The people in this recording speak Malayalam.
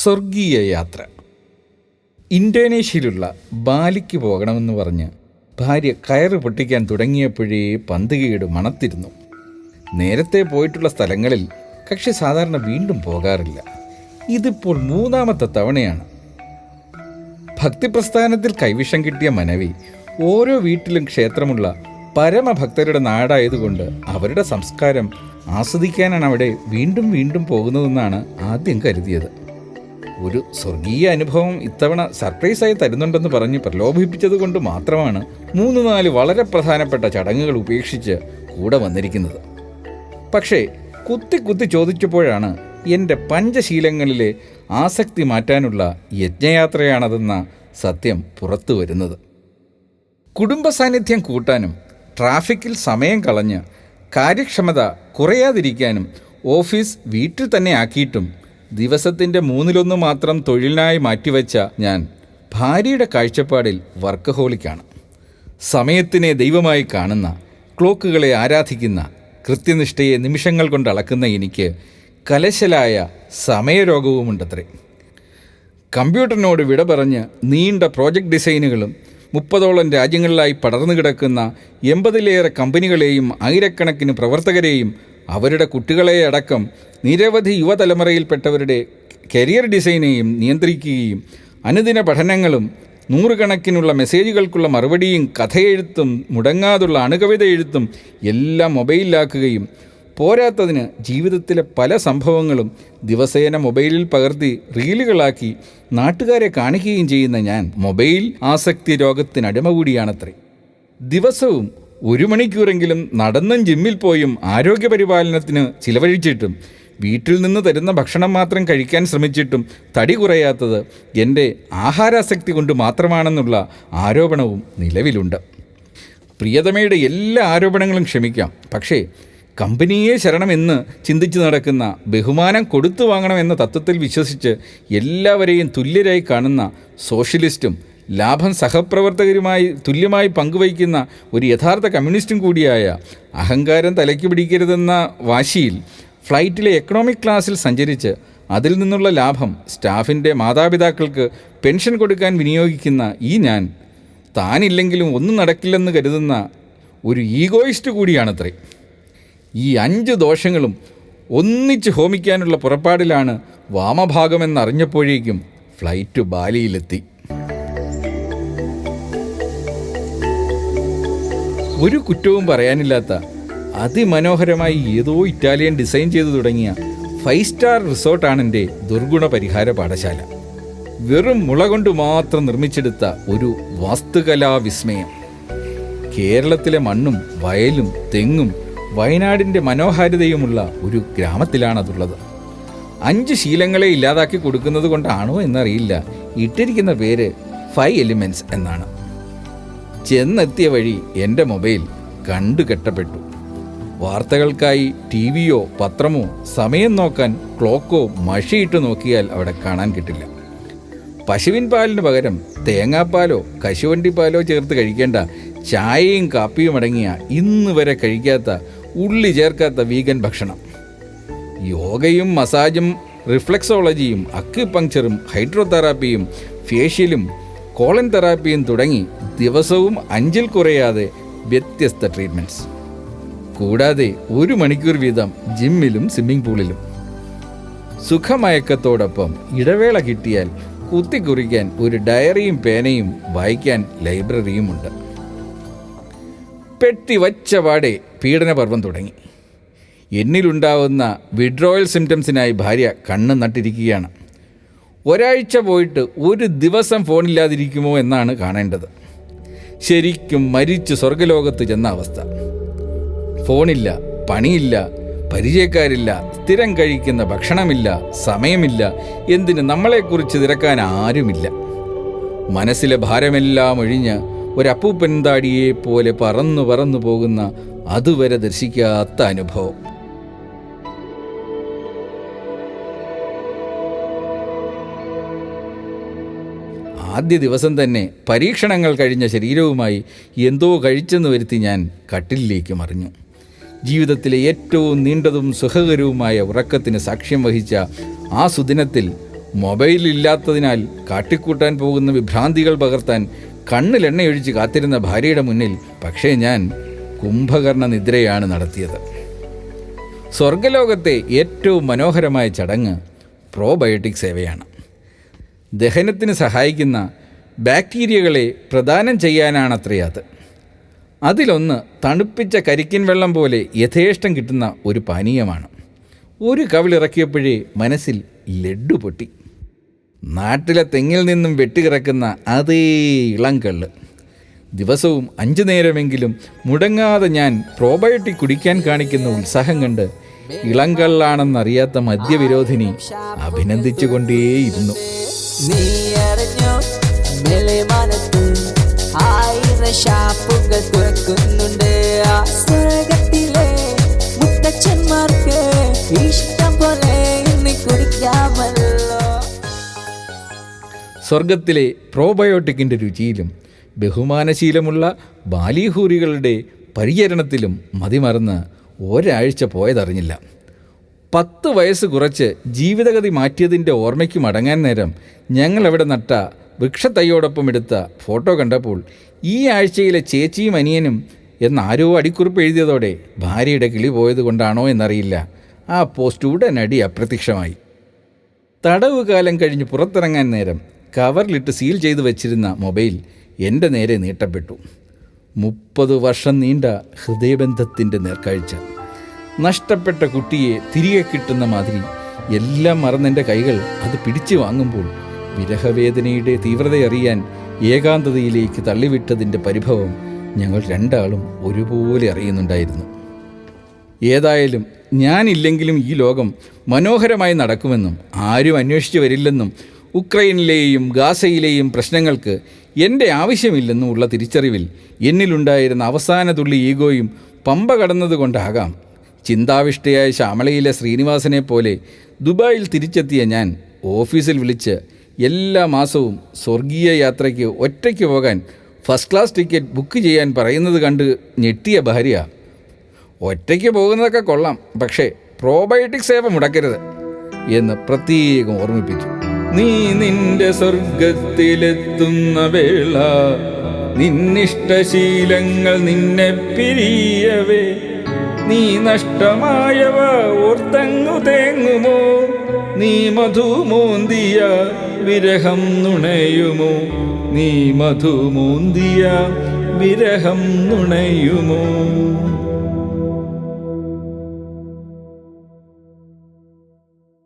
സ്വർഗീയ യാത്ര. ഇന്തോനേഷ്യയിലുള്ള ബാലിക്ക് പോകണമെന്ന് പറഞ്ഞ് ഭാര്യ കയറ് പൊട്ടിക്കാൻ തുടങ്ങിയപ്പോഴേ പന്തികയുടെ മണത്തിരുന്നു. നേരത്തെ പോയിട്ടുള്ള സ്ഥലങ്ങളിൽ കക്ഷി സാധാരണ വീണ്ടും പോകാറില്ല. ഇതിപ്പോൾ മൂന്നാമത്തെ തവണയാണ്. ഭക്തിപ്രസ്ഥാനത്തിൽ കൈവിഷം കിട്ടിയ മനവി ഓരോ വീട്ടിലും ക്ഷേത്രമുള്ള പരമഭക്തരുടെ നാടായതുകൊണ്ട് അവരുടെ സംസ്കാരം ആസ്വദിക്കാനാണ് അവിടെ വീണ്ടും വീണ്ടും പോകുന്നതെന്നാണ് ആദ്യം കരുതിയത്. ഒരു സ്വർഗീയ അനുഭവം ഇത്തവണ സർപ്രൈസായി തരുന്നുണ്ടെന്ന് പറഞ്ഞ് പ്രലോഭിപ്പിച്ചത് കൊണ്ട് മാത്രമാണ് മൂന്ന് നാല് വളരെ പ്രധാനപ്പെട്ട ചടങ്ങുകൾ ഉപേക്ഷിച്ച് കൂടെ വന്നിരിക്കുന്നത്. പക്ഷേ കുത്തി കുത്തി ചോദിച്ചപ്പോഴാണ് എന്റെ പഞ്ചശീലങ്ങളിലെ ആസക്തി മാറ്റാനുള്ള യജ്ഞയാത്രയാണതെന്ന സത്യം പുറത്തു വരുന്നത്. കുടുംബ സാന്നിധ്യം കൂട്ടാനും ട്രാഫിക്കിൽ സമയം കളഞ്ഞ് കാര്യക്ഷമത കുറയാതിരിക്കാനും ഓഫീസ് വീട്ടിൽ തന്നെ ആക്കിയിട്ടും ദിവസത്തിന്റെ മൂന്നിലൊന്ന് മാത്രം തൊഴിലിനായി മാറ്റിവെച്ച ഞാൻ ഭാര്യയുടെ കാഴ്ചപ്പാടിൽ വർക്കഹോളിക്കാണ്. സമയത്തിനെ ദൈവമായി കാണുന്ന ക്ലോക്കുകളെ ആരാധിക്കുന്ന കൃത്യനിഷ്ഠയെ നിമിഷങ്ങൾ കൊണ്ട് അളക്കുന്ന എനിക്ക് കലശലായ സമയരോഗവുമുണ്ടത്രേ. കമ്പ്യൂട്ടറിനോട് വിട പറഞ്ഞ് നീണ്ട പ്രോജക്റ്റ് ഡിസൈനുകളും മുപ്പതോളം രാജ്യങ്ങളിലായി പടർന്നു കിടക്കുന്ന എൺപതിലേറെ കമ്പനികളെയും ആയിരക്കണക്കിന് പ്രവർത്തകരെയും അവരുടെ കുട്ടികളെ അടക്കം നിരവധി യുവതലമുറയിൽപ്പെട്ടവരുടെ കരിയർ ഡിസൈനെയും നിയന്ത്രിക്കുകയും അനുദിന പഠനങ്ങളും നൂറുകണക്കിനുള്ള മെസ്സേജുകൾക്കുള്ള മറുപടിയും കഥയെഴുത്തും മുടങ്ങാതുള്ള അണുകവിത എഴുത്തും എല്ലാം മൊബൈലിലാക്കുകയും പോരാത്തതിന് ജീവിതത്തിലെ പല സംഭവങ്ങളും ദിവസേന മൊബൈലിൽ പകർത്തി റീലുകളാക്കി നാട്ടുകാരെ കാണിക്കുകയും ചെയ്യുന്ന ഞാൻ മൊബൈൽ ആസക്തി രോഗത്തിനടിമ കൂടിയാണത്രേ. ദിവസവും ഒരു മണിക്കൂറെങ്കിലും നടന്നും ജിമ്മിൽ പോയും ആരോഗ്യപരിപാലനത്തിന് ചിലവഴിച്ചിട്ടും വീട്ടിൽ നിന്ന് തരുന്ന ഭക്ഷണം മാത്രം കഴിക്കാൻ ശ്രമിച്ചിട്ടും തടി കുറയാത്തത് എന്റെ ആഹാരാസക്തി കൊണ്ട് മാത്രമാണെന്നുള്ള ആരോപണവും നിലവിലുണ്ട്. പ്രിയതമയുടെ എല്ലാ ആരോപണങ്ങളും ക്ഷമിക്കാം. പക്ഷേ കമ്പനിയെ ശരണമെന്ന് ചിന്തിച്ച് നടക്കുന്ന ബഹുമാനം കൊടുത്തു വാങ്ങണമെന്ന തത്വത്തിൽ വിശ്വസിച്ച് എല്ലാവരെയും തുല്യരായി കാണുന്ന സോഷ്യലിസ്റ്റും ലാഭം സഹപ്രവർത്തകരുമായി തുല്യമായി പങ്കുവയ്ക്കുന്ന ഒരു യഥാർത്ഥ കമ്മ്യൂണിസ്റ്റും കൂടിയായ അഹങ്കാരം തലയ്ക്ക് പിടിക്കരുതെന്ന വാശിയിൽ ഫ്ലൈറ്റിലെ എക്കണോമിക് ക്ലാസ്സിൽ സഞ്ചരിച്ച് അതിൽ നിന്നുള്ള ലാഭം സ്റ്റാഫിന്റെ മാതാപിതാക്കൾക്ക് പെൻഷൻ കൊടുക്കാൻ വിനിയോഗിക്കുന്ന ഈ ഞാൻ താനില്ലെങ്കിലും ഒന്നും നടക്കില്ലെന്ന് കരുതുന്ന ഒരു ഈഗോയിസ്റ്റ് കൂടിയാണത്രേ. ഈ അഞ്ച് ദോഷങ്ങളും ഒന്നിച്ച് ഹോമിക്കാനുള്ള പുറപ്പാടിലാണ് വാമഭാഗമെന്നറിഞ്ഞപ്പോഴേക്കും ഫ്ലൈറ്റ് ബാലിയിലെത്തി. ഒരു കുറ്റവും പറയാനില്ലാത്ത അതിമനോഹരമായി ഏതോ ഇറ്റാലിയൻ ഡിസൈൻ ചെയ്തു തുടങ്ങിയ ഫൈവ് സ്റ്റാർ റിസോർട്ടാണ് എന്റെ ദുർഗുണ പരിഹാര പാഠശാല. വെറും മുള കൊണ്ട് മാത്രം നിർമ്മിച്ചെടുത്ത ഒരു വാസ്തുകലാ വിസ്മയം. കേരളത്തിലെ മണ്ണും വയലും തെങ്ങും വയനാടിന്റെ മനോഹാരിതയുമുള്ള ഒരു ഗ്രാമത്തിലാണതുള്ളത്. അഞ്ച് ശീലങ്ങളെ ഇല്ലാതാക്കി കൊടുക്കുന്നത് കൊണ്ടാണോ എന്നറിയില്ല. ഇട്ടിരിക്കുന്ന പേര് ഫൈവ് എലിമെന്റ്സ് എന്നാണ്. ചെന്നെത്തിയ വഴി എന്റെ മൊബൈൽ കണ്ടു കെട്ടപ്പെട്ടു. വാർത്തകൾക്കായി ടി വിയോ പത്രമോ സമയം നോക്കാൻ ക്ലോക്കോ മഷിയിട്ട് നോക്കിയാൽ അവിടെ കാണാൻ കിട്ടില്ല. പശുവിൻ പാലിന് പകരം തേങ്ങാപ്പാലോ കശുവണ്ടിപ്പാലോ ചേർത്ത് കഴിക്കേണ്ട ചായയും കാപ്പിയും അടങ്ങിയ ഇന്ന് വരെ കഴിക്കാത്ത ഉള്ളി ചേർക്കാത്ത വീഗൻ ഭക്ഷണം. യോഗയും മസാജും റിഫ്ലക്സോളജിയും അക്യുപങ്ക്ചറും ഹൈഡ്രോതെറാപ്പിയും ഫേഷ്യലും കോളൻ തെറാപ്പിയും തുടങ്ങി ദിവസവും അഞ്ചിൽ കുറയാതെ വ്യത്യസ്ത ട്രീറ്റ്മെന്റ്സ് കൂടാതെ ഒരു മണിക്കൂർ വീതം ജിമ്മിലും സ്വിമ്മിംഗ് പൂളിലും സുഖമയക്കത്തോടൊപ്പം ഇടവേള കിട്ടിയാൽ കുത്തിക്കുറിക്കാൻ ഒരു ഡയറിയും പേനയും വായിക്കാൻ ലൈബ്രറിയുമുണ്ട്. പെട്ടി വച്ച പാടെ പീഡനപർവം തുടങ്ങി. എന്നിലുണ്ടാവുന്ന വിഡ്രോയൽ സിംറ്റംസിനായി ഭാര്യ കണ്ണ് നട്ടിരിക്കുകയാണ്. ഒരാഴ്ച പോയിട്ട് ഒരു ദിവസം ഫോണില്ലാതിരിക്കുമോ എന്നാണ് കാണേണ്ടത്. ശരിക്കും മരിച്ച് സ്വർഗലോകത്ത് ചെന്ന അവസ്ഥ. ഫോണില്ല പണിയില്ല പരിചയക്കാരില്ല സ്ഥിരം കഴിക്കുന്ന ഭക്ഷണമില്ല സമയമില്ല എന്തിന് നമ്മളെക്കുറിച്ച് തിരക്കാൻ ആരുമില്ല. മനസ്സിലെ ഭാരമെല്ലാം ഒഴിഞ്ഞ് ഒരപ്പൂപ്പൻ താടിയെ പോലെ പറന്നു പറന്നു പോകുന്ന അതുവരെ ദർശിക്കാത്ത അനുഭവം. ആദ്യ ദിവസം തന്നെ പരീക്ഷണങ്ങൾ കഴിഞ്ഞ ശരീരവുമായി എന്തോ കഴിച്ചെന്ന് വരുത്തി ഞാൻ കട്ടിലിലേക്ക് മറിഞ്ഞു. ജീവിതത്തിലെ ഏറ്റവും നീണ്ടതും സുഖകരവുമായ ഉറക്കത്തിന് സാക്ഷ്യം വഹിച്ച ആ സുദിനത്തിൽ മൊബൈൽ ഇല്ലാത്തതിനാൽ കാട്ടിക്കൂട്ടാൻ പോകുന്ന വിഭ്രാന്തികൾ പകർത്താൻ കണ്ണിലെണ്ണയൊഴിച്ച് കാത്തിരുന്ന ഭാര്യയുടെ മുന്നിൽ പക്ഷേ ഞാൻ കുംഭകർണ നിദ്രയാണ് നടത്തിയത്. സ്വർഗലോകത്തെ ഏറ്റവും മനോഹരമായ ചടങ്ങ് പ്രോബയോട്ടിക് സേവയാണ്. ദഹനത്തിന് സഹായിക്കുന്ന ബാക്ടീരിയകളെ പ്രദാനം ചെയ്യാനാണത്രേ അത്. അതിലൊന്ന് തണുപ്പിച്ച കരിക്കിൻ വെള്ളം പോലെ യഥേഷ്ടം കിട്ടുന്ന ഒരു പാനീയമാണ്. ഒരു കവിളിറക്കിയപ്പോഴേ മനസ്സിൽ ലഡ്ഡു പൊട്ടി. നാട്ടിലെ തെങ്ങിൽ നിന്നും വെട്ടിക്കിറക്കുന്ന അതേ ഇളങ്കള്ള് ദിവസവും അഞ്ചു നേരമെങ്കിലും മുടങ്ങാതെ ഞാൻ പ്രോബയോട്ടിക് കുടിക്കാൻ കാണിക്കുന്ന ഉത്സാഹം കണ്ട് ഇളങ്കള്ളാണെന്നറിയാത്ത മദ്യവിരോധിനി അഭിനന്ദിച്ചുകൊണ്ടേയിരുന്നു. ഷാപ്പുകൾ തുറക്കുന്നുണ്ട്. സ്വർഗത്തിലെ മുത്തച്ഛന്മാർക്ക് ഇഷ്ടം പോലെ ഇന്ന് കുടിക്കാമല്ലോ. സ്വർഗത്തിലെ പ്രോബയോട്ടിക്കിന്റെ രുചിയിലും ബഹുമാനശീലമുള്ള ബാലിഹൂറികളുടെ പരിചരണത്തിലും മതിമറന്ന് ഒരാഴ്ച പോയതറിഞ്ഞില്ല. പത്ത് വയസ്സ് കുറച്ച് ജീവിതഗതി മാറ്റിയതിന്റെ ഓർമ്മയ്ക്ക് മടങ്ങാൻ നേരം ഞങ്ങളവിടെ നട്ട വൃക്ഷത്തൈയോടൊപ്പം എടുത്ത ഫോട്ടോ കണ്ടപ്പോൾ ഈ ആഴ്ചയിലെ ചേച്ചിയും അനിയനും എന്നാരോ അടിക്കുറിപ്പ് എഴുതിയതോടെ ഭാര്യയുടെ കിളി പോയത് കൊണ്ടാണോ എന്നറിയില്ല. ആ പോസ്റ്റ് ഉടനടി അപ്രത്യക്ഷമായി. തടവുകാലം കഴിഞ്ഞ് പുറത്തിറങ്ങാൻ നേരം കവറിലിട്ട് സീൽ ചെയ്തു വച്ചിരുന്ന മൊബൈൽ എന്റെ നേരെ നീട്ടപ്പെട്ടു. മുപ്പത് വർഷം നീണ്ട ഹൃദയബന്ധത്തിന്റെ നേർക്കാഴ്ച. നഷ്ടപ്പെട്ട കുട്ടിയെ തിരികെ കിട്ടുന്ന മാതിരി എല്ലാം മറന്നെന്റെ കൈകൾ അത് പിടിച്ചു വാങ്ങുമ്പോൾ വിരഹവേദനയുടെ തീവ്രതയറിയാൻ ഏകാന്തതയിലേക്ക് തള്ളിവിട്ടതിന്റെ പരിഭവം ഞങ്ങൾ രണ്ടാളും ഒരുപോലെ അറിയുന്നുണ്ടായിരുന്നു. ഏതായാലും ഞാനില്ലെങ്കിലും ഈ ലോകം മനോഹരമായി നടക്കുമെന്നും ആരും അന്വേഷിച്ചു വരില്ലെന്നും ഉക്രൈനിലെയും ഗാസയിലെയും പ്രശ്നങ്ങൾക്ക് എന്റെ ആവശ്യമില്ലെന്നും ഉള്ള തിരിച്ചറിവിൽ എന്നിലുണ്ടായിരുന്ന അവസാന തുള്ളി ഈഗോയും പമ്പ കടന്നതുകൊണ്ടാകാം. ചിന്താവിഷ്ടയായ ശ്യാമളയിലെ ശ്രീനിവാസനെ പോലെ ദുബായിൽ തിരിച്ചെത്തിയ ഞാൻ ഓഫീസിൽ വിളിച്ച് എല്ലാ മാസവും സ്വർഗീയ യാത്രയ്ക്ക് ഒറ്റയ്ക്ക് പോകാൻ ഫസ്റ്റ് ക്ലാസ് ടിക്കറ്റ് ബുക്ക് ചെയ്യാൻ പറയുന്നത് കണ്ട് ഞെട്ടിയ ഭാര്യ. ഒറ്റയ്ക്ക് പോകുന്നതൊക്കെ കൊള്ളാം പക്ഷേ പ്രോബയോട്ടിക് സേവ മുടക്കരുത് എന്ന് പ്രത്യേകം ഓർമ്മിപ്പിച്ചു. നീ നിന്റെ സ്വർഗത്തിലെത്തുന്ന വേള നിന്നിഷ്ടശീലങ്ങൾ നിന്നെ പിരിയവേ. നീ നഷ്ടമായവ ഓർത്തങ്ങു തേങ്ങുമോ? നീ മധുമോന്തിയ വിരഹം നുണയുമോ? നീ മധുമോന്തിയ വിരഹം നുണയുമോ?